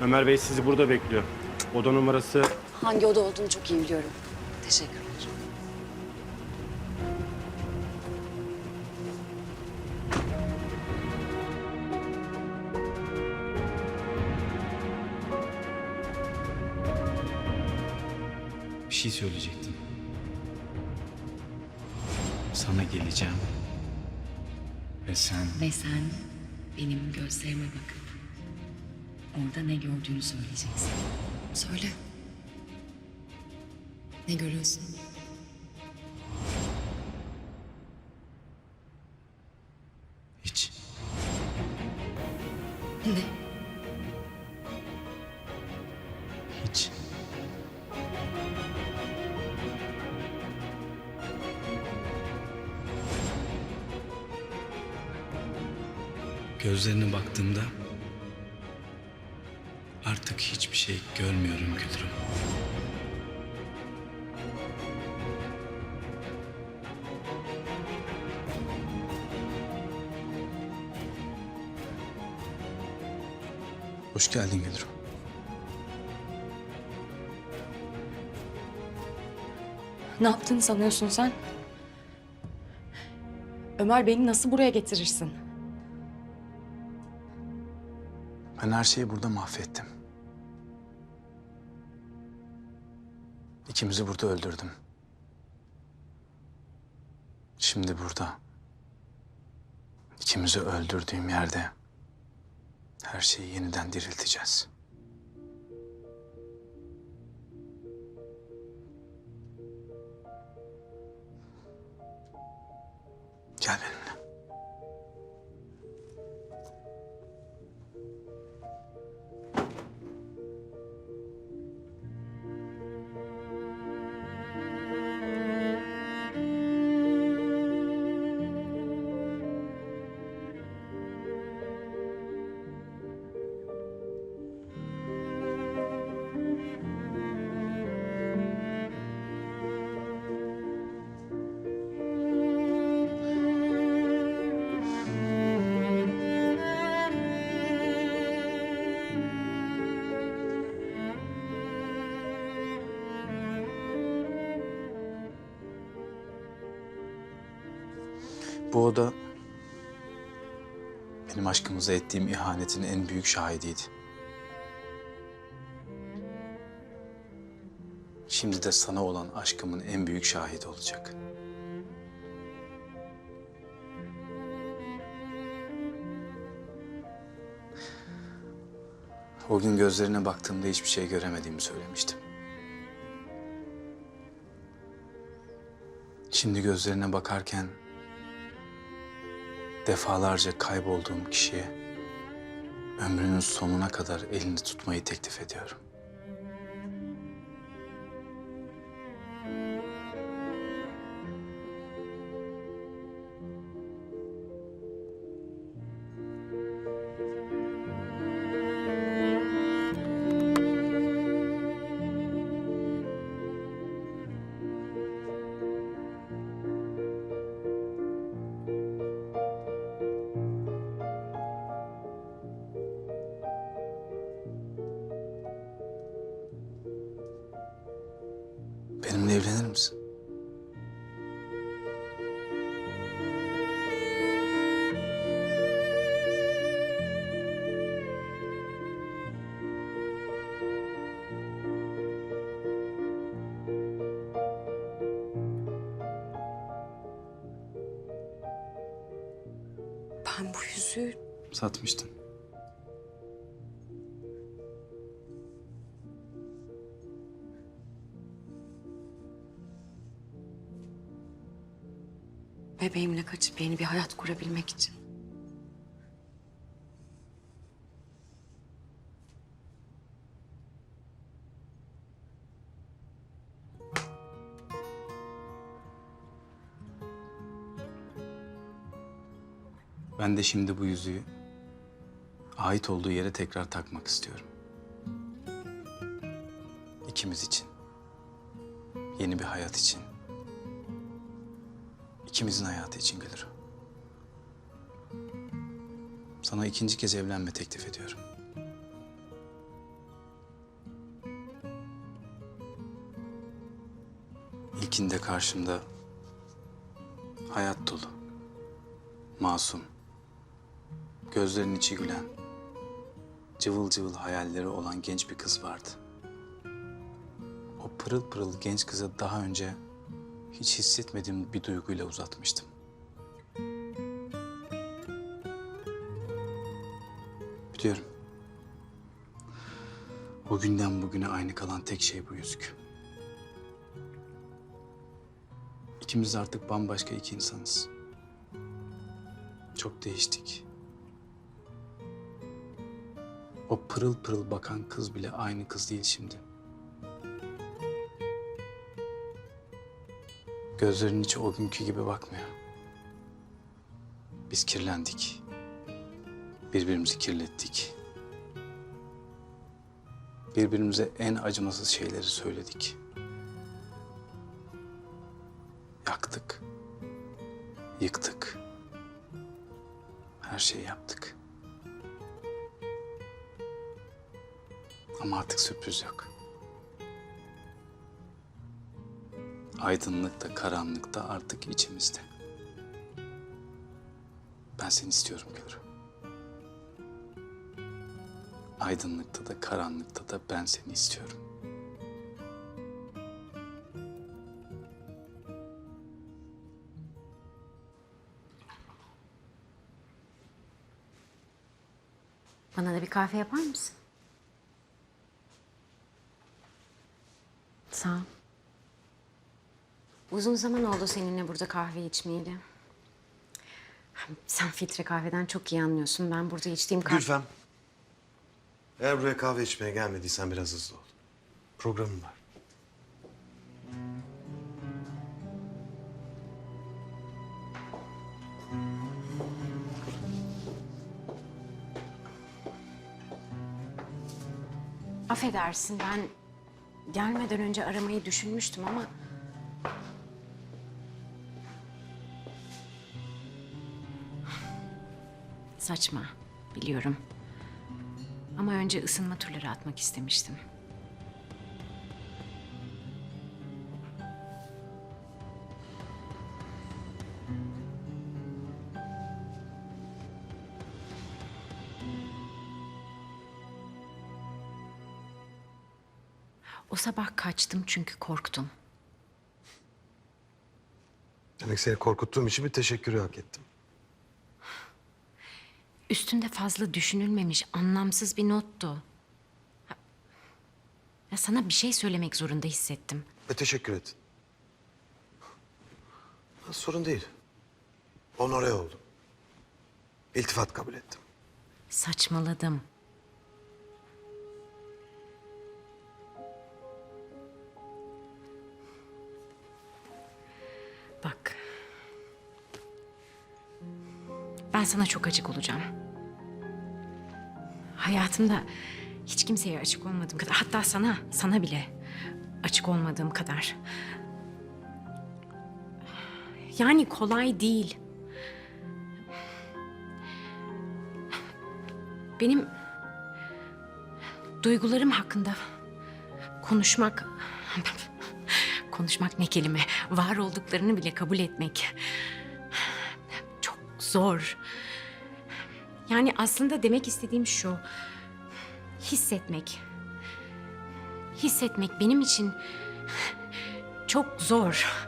Ömer Bey sizi burada bekliyor. Oda numarası Hangi oda olduğunu çok iyi biliyorum. Teşekkürler. Bir şey söyleyecektim. Sana geleceğim. Ve sen Ve sen benim gözlerime bakıp orada ne gördüğünü söyleyeceksin. Söyle. Ne görüyorsun? hiç Ne? hiç Gözlerine baktığımda artık hiçbir şey görmüyorum Gülürüm. Hoş geldin Gülürüm. Ne yaptığını sanıyorsun sen? Ömer beni nasıl buraya getirirsin? Ben her şeyi burada mahvettim. İkimizi burada öldürdüm. Şimdi burada. ikimizi öldürdüğüm yerde her şeyi yeniden dirilteceğiz. Bu oda benim aşkımıza ettiğim ihanetin en büyük şahidiydi. Şimdi de sana olan aşkımın en büyük şahidi olacak. O gün gözlerine baktığımda hiçbir şey göremediğimi söylemiştim. Şimdi gözlerine bakarken defalarca kaybolduğum kişiye ömrünün sonuna kadar elini tutmayı teklif ediyorum. Benimle evlenir misin? Ben bu yüzüğü Satmıştın. Bebeğimle kaçıp yeni bir hayat kurabilmek için. Ben de şimdi bu yüzüğü ait olduğu yere tekrar takmak istiyorum. İkimiz için. Yeni bir hayat için. İkimizin hayatı için Gülür. Sana ikinci kez evlenme teklif ediyorum. İlkinde karşımda hayat dolu, masum, gözlerinin içi gülen, cıvıl cıvıl hayalleri olan genç bir kız vardı. O pırıl pırıl genç kıza daha önce hiç hissetmediğim bir duyguyla uzatmıştım. Biliyorum. O günden bugüne aynı kalan tek şey bu yüzük. İkimiz artık bambaşka iki insanız. Çok değiştik. O pırıl pırıl bakan kız bile aynı kız değil şimdi. Gözlerinin içi o günkü gibi bakmıyor. Biz kirlendik. Birbirimizi kirlettik. Birbirimize en acımasız şeyleri söyledik. Yaktık. Yıktık. Her şeyi yaptık. Ama artık sürpriz yok. Aydınlık da karanlık da artık içimizde. Ben seni istiyorum Gülru. Aydınlıkta da karanlıkta da ben seni istiyorum. Bana da bir kahve yapar mısın? Sağ ol. Uzun zaman oldu seninle burada kahve içmeyeli. Sen filtre kahveden çok iyi anlıyorsun. Ben burada içtiğim kahve... Gülfem. Eğer buraya kahve içmeye gelmediysen biraz hızlı ol. Programım var. Affedersin ben gelmeden önce aramayı düşünmüştüm ama... Saçma, biliyorum. Ama önce ısınma turları atmak istemiştim. O sabah kaçtım çünkü korktum. Demek seni korkuttuğum için bir teşekkürü hak ettim. Üstünde fazla düşünülmemiş, anlamsız bir nottu. Ha- Ya sana bir şey söylemek zorunda hissettim. Ve teşekkür et. Ha, sorun değil. Onore oldum. İltifat kabul ettim. Saçmaladım. Ben sana çok açık olacağım. Hayatımda hiç kimseye açık olmadığım kadar, hatta sana, sana bile açık olmadığım kadar. Yani kolay değil. Benim duygularım hakkında konuşmak konuşmak ne kelime var olduklarını bile kabul etmek zor. Yani aslında demek istediğim şu. Hissetmek. Hissetmek benim için çok zor.